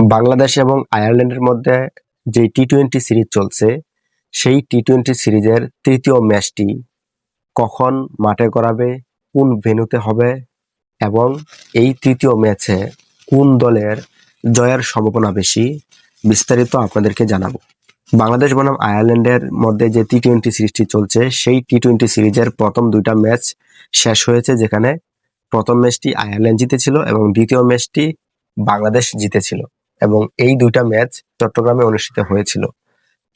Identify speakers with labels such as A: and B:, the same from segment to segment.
A: বাংলাদেশ এবং আয়ারল্যান্ডের মধ্যে যে টি টোয়েন্টি সিরিজ চলছে, সেই টি টোয়েন্টি সিরিজের তৃতীয় ম্যাচটি কখন মাঠে করাবে কোন ভেন্যুতে হবে এবং এই তৃতীয় ম্যাচে কোন দলের জয়ের সম্ভাবনা বেশি, বিস্তারিত আপনাদেরকে জানাব। বাংলাদেশ বনাম আয়ারল্যান্ডের মধ্যে যে টি টোয়েন্টি সিরিজটি চলছে, সেই টি টোয়েন্টি সিরিজের প্রথম দুইটা ম্যাচ শেষ হয়েছে, যেখানে প্রথম ম্যাচটি আয়ারল্যান্ড জিতেছিল এবং দ্বিতীয় ম্যাচটি বাংলাদেশ জিতেছিল। এবং এই দুইটা ম্যাচ চট্টগ্রামে অনুষ্ঠিত হয়েছিল।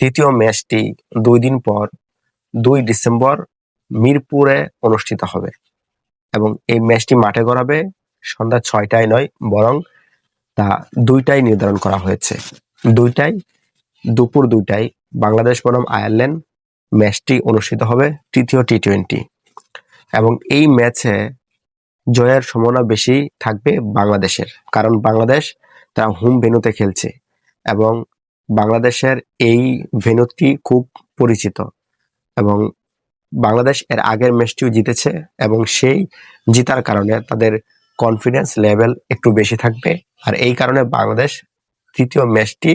A: তৃতীয় ম্যাচটি দুই দিন পর দুই ডিসেম্বর মিরপুরে অনুষ্ঠিত হবে এবং এই ম্যাচটি মাঠে গড়াবে সন্ধ্যা ছয়টায় নয় বরং তা দুইটাই নির্ধারণ করা হয়েছে। দুইটাই, দুপুর দুইটায় বাংলাদেশ বনাম আয়ারল্যান্ড ম্যাচটি অনুষ্ঠিত হবে তৃতীয় টি টোয়েন্টি এবং এই ম্যাচে জয়ের সম্ভাবনা বেশি থাকবে বাংলাদেশের। কারণ বাংলাদেশ তারা হোম ভেনুতে খেলছে এবং বাংলাদেশের এই ভেন্যুটি খুব পরিচিত এবং বাংলাদেশ এর আগের ম্যাচটিও জিতেছে এবং সেই জিতার কারণে তাদের কনফিডেন্স লেভেল একটু বেশি থাকবে আর এই কারণে বাংলাদেশ তৃতীয় ম্যাচটি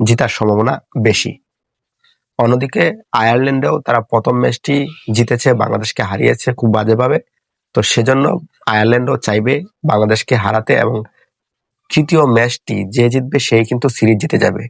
A: জিতার সম্ভাবনা বেশি। অন্যদিকে আয়ারল্যান্ডেও তারা প্রথম ম্যাচটি জিতেছে, বাংলাদেশকে হারিয়েছে খুব বাজেভাবে। তো সেজন্য আয়ারল্যান্ডও চাইবে বাংলাদেশকে হারাতে এবং তৃতীয় ম্যাচটি যে জিতবে সেই কিন্তু সিরিজ জিতে যাবে।